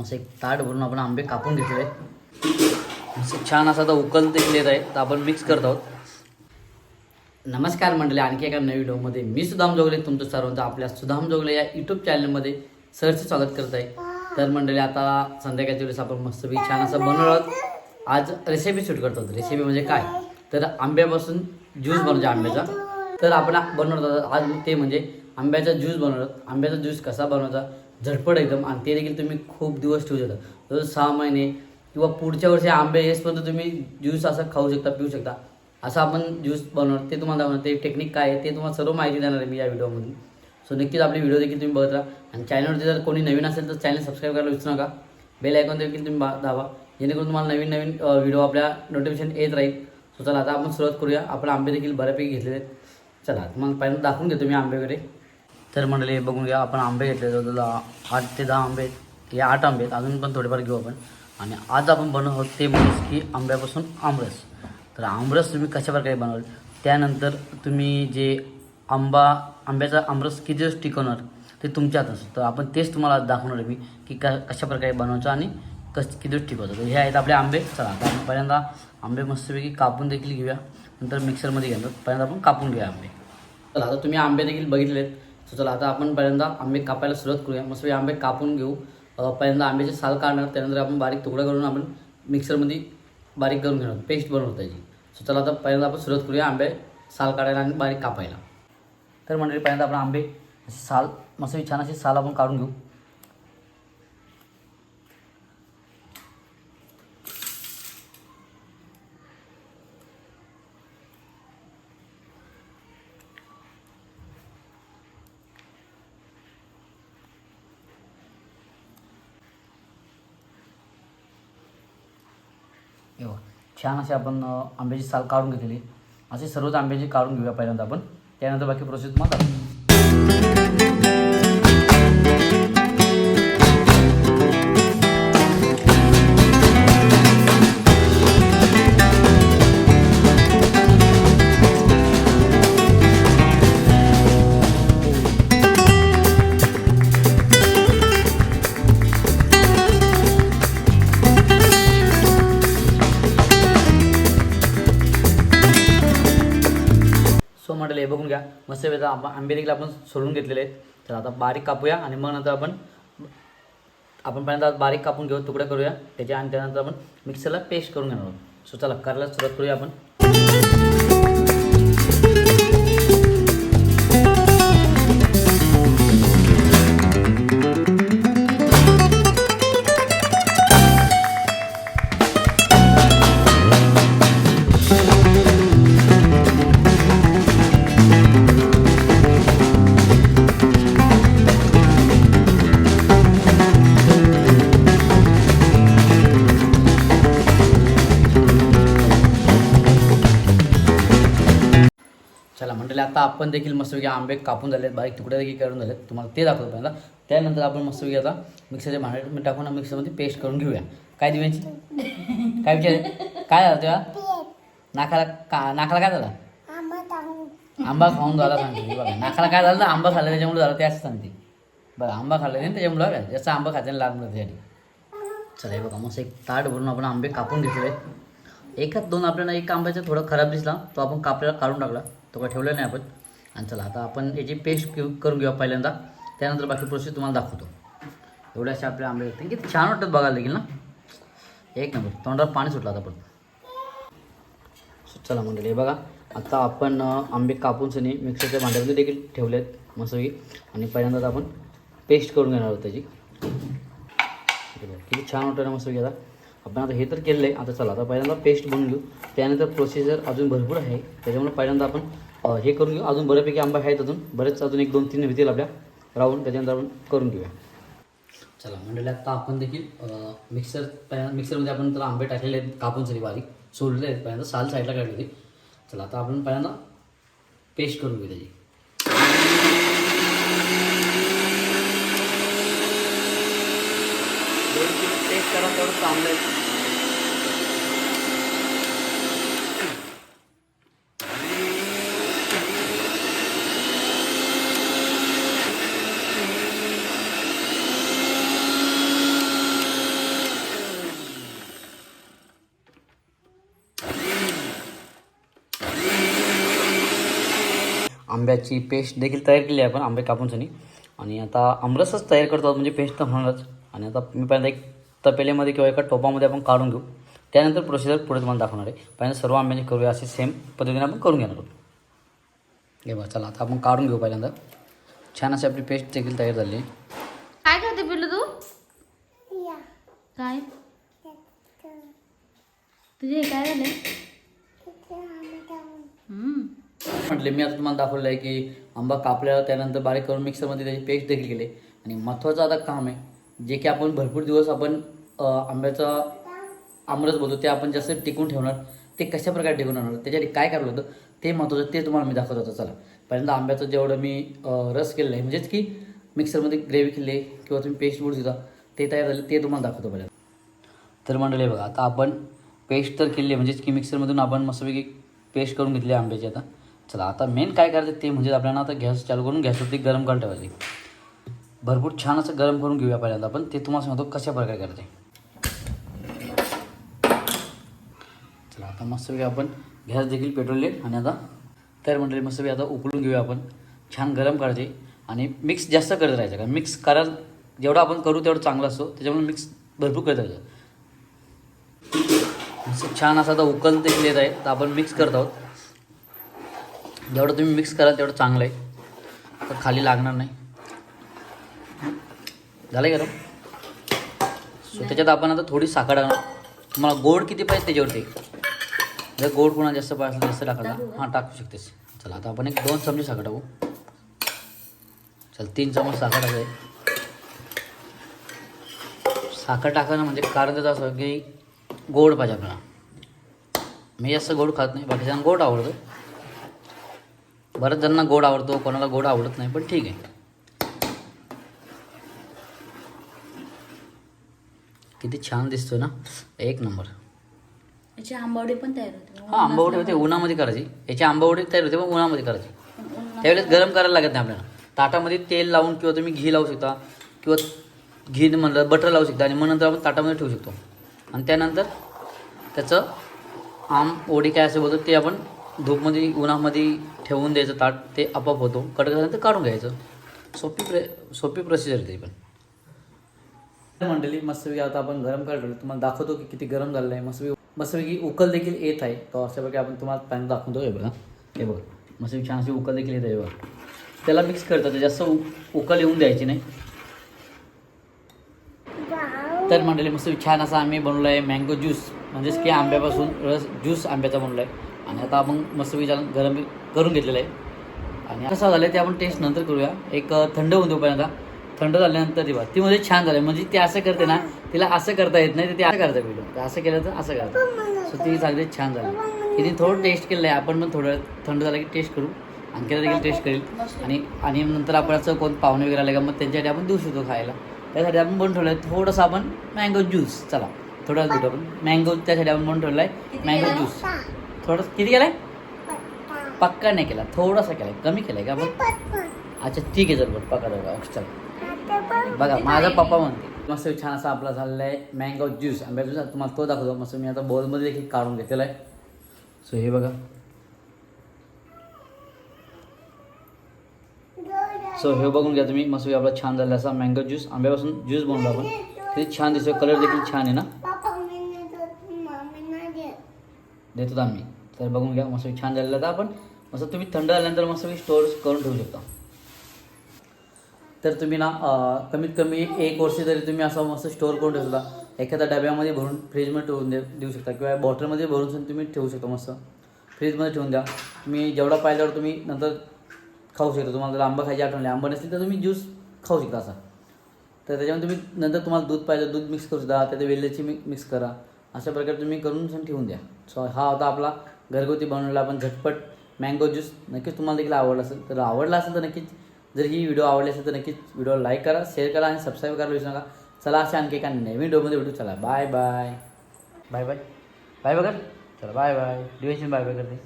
असं एक ताट भरून आपण आंबे कापून घेतले असं छान असा आता उकल देखील येत आहे तर आपण मिक्स करत आहोत. नमस्कार मंडळी आणखी एका नवीन व्हिडिओमध्ये मी सुधाम जोगले तुमचं सर्वांचं आपल्या सुधाम जोगले या यूट्यूब चॅनलमध्ये सरचं स्वागत करत आहे. तर मंडळी आता संध्याकाळच्या वेळेस आपण मस्तपैकी छान असं बनवलं आहोत. आज रेसिपी शूट करतो रेसिपी म्हणजे काय? तर आंब्यापासून ज्यूस बनवतो आंब्याचा. तर आपण बनवत आहोत आज ते म्हणजे आंब्याचा ज्यूस बनवत आंब्याचा ज्यूस कसा बनवायचा झटपट एकदम. आणि ते देखील तुम्ही खूप दिवस ठेवू शकता. जसं सहा महिने किंवा पुढच्या वर्षी आंबे येसपर्यंत तुम्ही ज्यूस असं खाऊ शकता पिऊ शकता. असं आपण ज्यूस बनवणार ते तुम्हाला दाखवणार. ते टेक्निक काय आहे ते तुम्हाला सर्व माहिती देणार आहे मी या व्हिडिओमधून. सो नक्कीच आपली व्हिडिओ देखील तुम्ही बघत राहा. आणि चॅनलवरती जर कोणी नवीन असेल तर चॅनल सबस्क्राईब करायला विसरू नका. बेल आयकॉन देखील तुम्ही बा- दाबा. जेणेकरून तुम्हाला नवीन नवीन व्हिडिओ आपल्या नोटिफिकेशन येत राहील. सो चला आता आपण सुरुवात करूया. आपण आंबे देखील बऱ्यापैकी घेतलेले आहेत. चला तुम्हाला पहिल्यांदा दाखवून घेतो मी आंबे वगैरे तर मंडळी हे बघून घ्या आपण आंबे घेतले जवळ आठ ते दहा आंबे या आठ आंबे आहेत. अजून पण थोडेफार घेऊ आपण. आणि आज आपण बनवत आहोत ते म्हणूस की आंब्यापासून आमरस. तर आमरस तुम्ही कशा प्रकारे बनवाल? त्यानंतर तुम्ही जे आंबा आंब्याचा आमरस किती दिवस टिकवणार ते तुमच्या हातात असतं. तर आपण तेच तुम्हाला दाखवणार आहे मी की क कशा प्रकारे बनवायचं आणि कस किती दिवस टिकवतो. तर हे आहेत आपले आंबे. चला आता आपण पहिल्यांदा आंबे मस्तपैकी कापून देखील घेऊया. नंतर मिक्सरमध्ये घेणार पहिल्यांदा आपण कापून घेऊया आंबे. चला आता तुम्ही आंबे देखील बघितले तर सो चला आता आपण पहिल्यांदा आंबे कापायला सुरुवात करूया. मस्त आंबे कापून घेऊ. पहिल्यांदा आंब्याचे साल काढणार त्यानंतर आपण बारीक तुकडा करून आपण मिक्सरमध्ये बारीक करून घेणार. पेस्ट बनवू त्याची. सो चला आता पहिल्यांदा आपण सुरुवात करूया आंबे साल काढायला आणि बारीक कापायला. तर मंडळी पहिल्यांदा आपण आंबे साल मस्त छान असे साल आपण काढून घेऊ. हे छान असे आपण आंब्याची साल काढून घेतलेली. असे सर्वच आंब्याची काढून घेऊया पहिल्यांदा आपण. त्यानंतर बाकी प्रोसेस मग आले हे बघून घ्या. मस्त वेळेचा आपण आंबे देखील आपण सोडून घेतलेले आहेत. तर आता बारीक कापूया आणि मग नंतर आपण आपण पहिल्यांदा बारीक कापून घेऊ तुकडे करूया. त्याच्या आणि त्यानंतर आपण मिक्सरला पेस्ट करून घेणार आहोत. सो चला करायला सुरुवात करूया आपण. आता आपण देखील मस्तपैकी आंबे कापून झालेत बारीक तुकडे देखील करून झालेत. तुम्हाला ते दाखवतो पहिला त्यानंतर आपण मस्तपैकी आता मिक्सरच्या भांड्यात टाकून मिक्सरमध्ये पेस्ट करून घेऊया. काय दिव्यांची? काय विचार? काय झालं तेव्हा नाकाला का नाकाला काय झालं? आंबा खाऊन. झाला सांगते. बघा नाकाला काय झालं? आंबा खाल्ला त्याच्यामुळे झालं ते असं सांगते. बघा आंबा खाल्ला नाही त्याच्यामुळे बघा जास्त आंबा खाते लहान मुलं त्यासाठी चला हे बघा मस्त एक ताट भरून आपण आंबे कापून घेतले एकात दोन आपल्याला एक आंब्याचा थोडा खराब दिसला तो आपण कापल्याला काढून टाकला. तो काय ठेवला नाही आपण. आणि चला आता आपण याची पेस्ट करून घेऊ पहिल्यांदा. त्यानंतर बाकी प्रोसेस तुम्हाला दाखवतो. एवढे असे आपल्या आंबे आहेत. किती छान वाटतात बघायला देखील ना. एक नंबर. तोंडावर पाणी सुटलं आता पण चला मंडळी हे बघा. आता आपण आंबे कापून सनी मिक्सरच्या भांड्यामध्ये देखील आहेत मस्तपैकी आणि पहिल्यांदा आपण पेस्ट करून घेणार आहोत त्याची. किती छान वाटतं ना मस्तपैकी आता. आपण आता हे तर केलेलं आहे आता चला आता पहिल्यांदा पेस्ट बनवून घेऊ. त्यानंतर प्रोसिजर अजून भरपूर आहे. त्याच्यामुळे पहिल्यांदा आपण हे करून घेऊ. अजून बऱ्यापैकी आंबा आहेत अजून. बरेच अजून एक दोन तीन होतील आपल्या राहून त्याच्यानंतर आपण करून घेऊया. चला मंडळी आता आपण देखील मिक्सर पहिल्यांदा मिक्सरमध्ये आपण त्याला आंबे टाकलेले आहेत. कापून सरी बारीक. सोडलेले आहेत. पहिल्यांदा साल साईडला काढली होती. चला आता आपण पहिल्यांदा पेस्ट करून घेऊ त्याची. टेस्ट करा तेवढं चांगलं आहे. आंब्याची पेस्ट देखील तयार केली आहे आपण आंबे कापूनसनी आणि आता आमरसच तयार करतो म्हणजे पेस्ट तर म्हणूनच आणि आता मी पहिल्यांदा एक तपेल्यामध्ये किंवा एका टोपामध्ये आपण काढून घेऊ. त्यानंतर प्रोसिजर पुढे तुम्हाला दाखवणार आहे. पहिल्यांदा सर्व आंब्याची करूया असे सेम पद्धतीने आपण करून घेणार आहोत. हे बघा चला आता आपण काढून घेऊ पहिल्यांदा. छान अशी आपली पेस्ट देखील तयार झाली आहे. काय करते पिल्लू तू? काय? तुझे काय झाले? म्हटले मी आता तुम्हाला दाखवलं आहे की आंबा कापल्यावर त्यानंतर बारीक करून मिक्सरमध्ये त्याची पेस्ट देखील केली आणि महत्त्वाचं आता काम आहे जे की आपण भरपूर दिवस आपण आंब्याचा आमरस बोलतो ते आपण जास्त टिकून ठेवणार. ते कशा प्रकारे टिकून राहणार? त्याच्यासाठी काय करायला होतं? ते महत्त्वाचं ते तुम्हाला मी दाखवत होतो. चला. पहिल्यांदा आंब्याचं जेवढं मी रस केलेलं आहे म्हणजेच की मिक्सरमध्ये ग्रेव्ही केली किंवा तुम्ही पेस्ट बुड दिला ते तयार झाले ते तुम्हाला दाखवतो पहिल्यांदा. तर मंडळी बघा आता आपण पेस्ट तर केली आहे म्हणजेच की मिक्सरमधून आपण मस्तपैकी पेस्ट करून घेतली आहे आंब्याची आता. चला आता मेन काय करायचं ते म्हणजे आपल्याला आता गॅस चालू करून गॅसवरती गरम करायला ठेवायची भरपूर छान असं गरम करून घेऊया पहिल्यांदा आपण. ते तुम्हाला सांगतो कशा प्रकारे करते. चला आता मस्तपैकी आपण गॅस देखील पेटवले आणि आता तर मंडळी मस्त आता उकळून घेऊया आपण. छान गरम करायचे आणि मिक्स जास्त करत राहायचं कारण मिक्स करायला जेवढं आपण करू तेवढं चांगलं असतो. त्याच्यामुळे मिक्स भरपूर करत राहायचं. छान असं आता उकल देखील येत आहे. तर आपण मिक्स करत आहोत. जेवढं तुम्ही मिक्स कराल तेवढं चांगलं आहे. तर खाली लागणार नाही. झालं आहे गरम सो त्याच्यात आपण आता थोडी साखर टाकणार. तुम्हाला गोड किती पाहिजे त्याच्यावरती? जर गोड कोणा जास्त पाहिजे जास्त टाकायला हां टाकू शकतेस. चला आता आपण एक दोन चमचे साखर टाकू. चल तीन चमच साखर टाकाय. साखर टाकणं म्हणजे कारण त्याचं असं की गोड पाहिजे आपल्याला. मी जास्त गोड खात नाही बाकीच्यांना गोड आवडतं. बऱ्याच जणांना गोड आवडतो कोणाला गोड आवडत नाही पण ठीक आहे. किती छान दिसतोय ना? एक नंबर. याची आंबावडी पण तयार होते. हा आंबावडी होते उन्हामध्ये करायची. याची आंबावडी तयार होते पण उन्हामध्ये करायची. त्यावेळेस गरम करायला लागत नाही आपल्याला. ताटामध्ये तेल लावून किंवा तुम्ही घी लावू शकता किंवा घी म्हणलं बटर लावू शकता आणि मग नंतर आपण ताटामध्ये ठेवू शकतो. आणि त्यानंतर त्याचं आम ओढी काय असं बोलतो ते आपण धूपमध्ये उन्हामध्ये ठेवून द्यायचं ताट ते आपोआप होतो. कडक झाल्यानंतर काढून घ्यायचं. सोपी प्रे सोपी प्रोसिजर ती पण. मंडळी मस्तपैकी आता आपण गरम करतो तुम्हाला दाखवतो की किती गरम झालेलं आहे. मस्तपैकी मस्तपैकी उकल देखील येत आहे. तर अशापैकी आपण तुम्हाला पॅन दाखवतो. हे बघा. हे बघा. मस्तपैकी छान अशी उकल देखील येत आहे. बघा. त्याला मिक्स करतात जास्त उकल येऊन द्यायची नाही. तर मंडळी मस्त छान असा आम्ही बनवला आहे मँगो ज्यूस म्हणजेच की आंब्यापासून रस ज्यूस आंब्याचा बनवला आहे आणि आता आपण मस्तपैकी छान गरम करून घेतलेलं आहे. आणि कसं झालं ते आपण टेस्ट नंतर करूया. एक थंड होऊन देऊ पहिल्यांदा थंड झाल्यानंतर ती बघा ती मध्ये छान झालं. म्हणजे ती असं करते ना तिला असं करता येत नाही तर ती असं करते व्हिडिओ तर असं केलं तर असं करतं. सो ती चांगली छान झाली. तिने थोडं टेस्ट केलं आहे आपण पण थोडं थंड झालं की टेस्ट करू. आणखीला देखील टेस्ट करेल. आणि आणि नंतर आपण असं कोण पाहुणे वगैरे आले का मग त्यांच्यासाठी आपण देऊ शकतो खायला. त्यासाठी आपण बनवून ठेवलं आहे थोडंसं आपण मँगो ज्यूस चला. थोडं भेटू आपण. मँगो त्यासाठी आपण बनवून ठेवलं आहे मँगो ज्यूस थोडं किती केलं आहे पक्का नाही केला. थोडासा केला कमी केला का आपण? अच्छा ठीक आहे. चल बरं पक्का. बघा चल. बघा माझा पप्पा म्हणते मस्त छान असा आपला झालेला आहे मँगो ज्यूस आंब्या ज्यूस तुम्हाला तो दाखवतो मस्त मी आता बोलमध्ये देखील काढून घेतलेला आहे. सो हे बघा. सो हे बघून घ्या तुम्ही मस्त आपला छान झालेला असा मँगो ज्यूस आंब्यापासून ज्यूस बनवला आपण. किती छान दिसतो कलर देखील छान आहे ना? देतो. आम्ही. तर बघून घ्या मस्त छान झालेलं. तर आपण. मस्त तुम्ही थंड झाल्यानंतर मस्त स्टोअर करून ठेवू शकता. तर तुम्ही ना कमीत कमी एक वर्ष तरी तुम्ही असं मस्त स्टोअर करून ठेवू शकता. एखाद्या डब्यामध्ये भरून फ्रीजमध्ये ठेवून दे देऊ शकता. किंवा बॉटलमध्ये भरून सुद्धा तुम्ही ठेवू शकता मस्त. फ्रीजमध्ये ठेवून द्या. तुम्ही जेवढा पाहिजे तेवढं तुम्ही नंतर खाऊ शकता. तुम्हाला जर आंबा खायची आठवण आंबा नसतील तर तुम्ही ज्यूस खाऊ शकता असा. तर त्याच्यामध्ये तुम्ही नंतर तुम्हाला दूध पाहिजे दूध मिक्स करू शकता. त्यात वेलची मिक मिक्स करा. अशा प्रकारे तुम्ही करून पण ठेवून द्या. सो हा होता आपला घरगुती बनवलेला आपण झटपट मँगो ज्यूस. नक्कीच तुम्हाला देखील आवडला असेल तर आवडला असेल तर नक्कीच जर ही वीडियो आवडली असेल तर नक्कीच लाइक करा शेअर करा आणि सबस्क्राईब करायला विसरू चला अशा एका नवीन व्हिडिओमध्ये भेटू. चला bye bye bye bye bye bye बघा. चला बाय बाय डिवेशन बाय बाय करते.